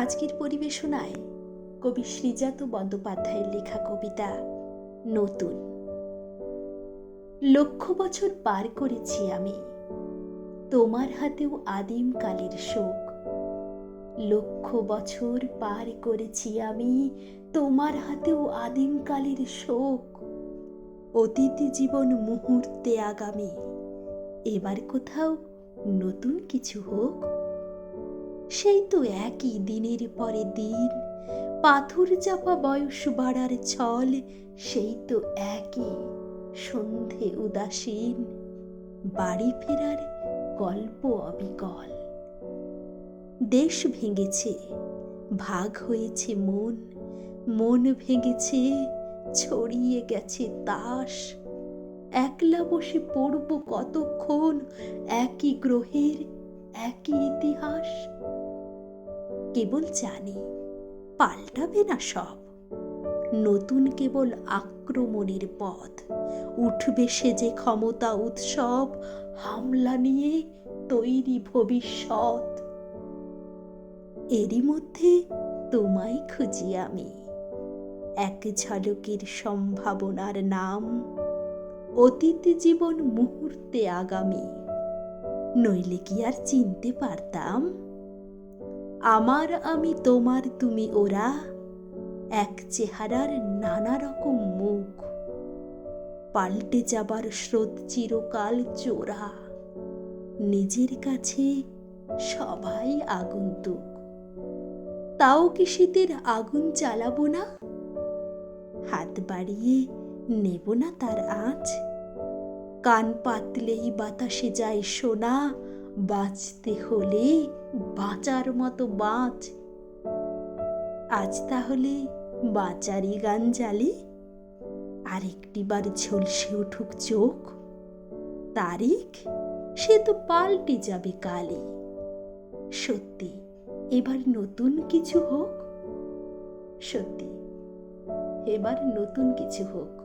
আজকের পরিবেশনায় কবি শ্রীজাত বন্দ্যোপাধ্যায়ের লেখা কবিতা নতুন। লক্ষ বছর পার করেছি আমি। তোমার হাতেও আদিম কালের শোক। লক্ষ বছর পার করেছি আমি, তোমার হাতেও আদিম কালের শোক। অতীত জীবন মুহূর্তে আগামী। এবার কোথাও নতুন কিছু হোক। সেই তো একই দিনের পরে দিন। পাথর চাপা বয়স বাড়ার ছল, সেই তো একই সন্ধে উদাসীন। বাড়ি ফেরার গল্প অবিকল। দেশ ভেঙেছে, ভাগ হয়েছে মন মন ভেঙেছে, ছড়িয়ে গেছে তাস। একলা বসে পড়ব কতক্ষণ, একই গ্রহের একই ইতিহাস। কেবল জানি, পাল্টাবে না সব। নতুন কেবল আক্রমণের পথ, উঠবে সে যে ক্ষমতা উৎসব, হামলা নিয়ে তৈরি ভবিষ্যৎ। এরই মধ্যে তোমায় খুঁজি আমি। এক ঝলকের সম্ভাবনার নাম, অতীত জীবন মুহূর্তে আগামী। নইলে কি আর চিনতে পারতাম? আমার আমি তোমার তুমি ওরা। এক চেহারার নানা রকম মুখ। পাল্টে যাবার স্রোত চিরকাল চোরা। নিজের কাছে সবাই আগন্তুক। তাও কি শীতের আগুন জ্বালাবো না? হাত বাড়িয়ে নেব না তার আঁচ? কান পাতলেই বাতাসে যায় সোনা। বাঁচতে হলে বাঁচার মতো বাঁচ। আজ তাহলে বাঁচারই গান জ্বালি আরেকটি বার ঝলসে উঠুক চোখ। তারিখ, সে তো পাল্টে যাবে কালই সত্যি, এবার নতুন কিছু হোক। সত্যি, এবার নতুন কিছু হোক।